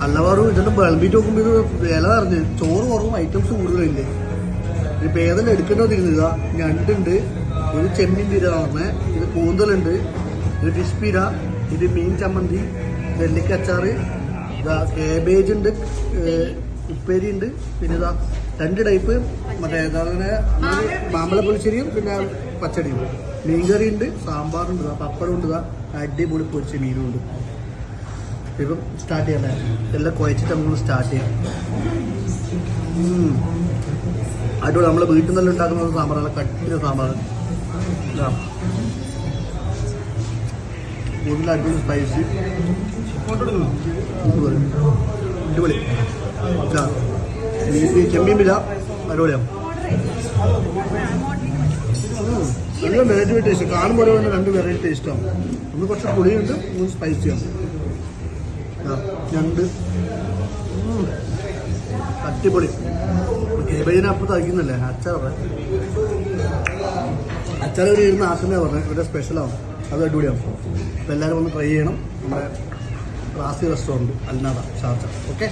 അല്ലവാറും ഇതിന്റെ വിളമ്പിട്ട് നോക്കുമ്പോൾ ഇത് വില അറിഞ്ഞ് ചോറ് കുറവും ഐറ്റംസ് കൂടുതലില്ലേ? ഇപ്പൊ ഏതെല്ലാം എടുക്കേണ്ടോ തിരുന്നില്ല ഞണ്ടുണ്ട് ഒരു ചെമ്മീൻ തീര പറഞ്ഞ ഇത് കൂന്തലുണ്ട് ഇത് ഫിഷ് പീര ഇത് മീൻ ചമ്മന്തി നെല്ലിക്കച്ചാറ് ഇതാ കേബേജ് ഉണ്ട് ഉപ്പേരി ഉണ്ട് പിന്നെ ഇതാ രണ്ട് ടൈപ്പ് മറ്റേ എന്താ പറയുക മാമ്പഴ പിന്നെ പച്ചടിയും. മീൻകറി ഉണ്ട് സാമ്പാറുണ്ട് പപ്പടം ഉണ്ട് അടിപൊളി പൊരിച്ച മീനും ഉണ്ട് ഇപ്പം സ്റ്റാർട്ട് ചെയ്യണ്ടേ എല്ലാം കുഴച്ചിട്ട് നമ്മൾ സ്റ്റാർട്ട് ചെയ്യാം. അടിപൊളി. നമ്മൾ വീട്ടിൽ നിന്നെല്ലാം ഉണ്ടാക്കുന്ന സാമ്പാറാണ്. കട്ടിയ സാമ്പാർ. കൂടുതൽ അടിപൊളി സ്പൈസി അടിപൊളി. ചെമ്മീൻ പില അടിപൊളിയാണ്. നല്ല വെറൈറ്റി ടേസ്റ്റ് കാണുമ്പോൾ രണ്ട് വെറൈറ്റി ടേസ്റ്റാണ് ഒന്ന് കുറച്ച് പുളിയുണ്ട് സ്പൈസിയാണ് ഞണ്ട്. അടിപൊളി. കേബേജിനപ്പം തയ്ക്കുന്നില്ലേ അച്ചാറ്? അച്ചാർ ഒരു ഇരുന്ന് ആക്കുന്നേ പറഞ്ഞത് ഇവിടെ സ്പെഷ്യലാണ് അത് അടിപൊളിയാവും അപ്പോൾ എല്ലാവരും ഒന്ന് ട്രൈ ചെയ്യണം. നമ്മുടെ Raasi restaurant Al Nahda Sharjah. Okay?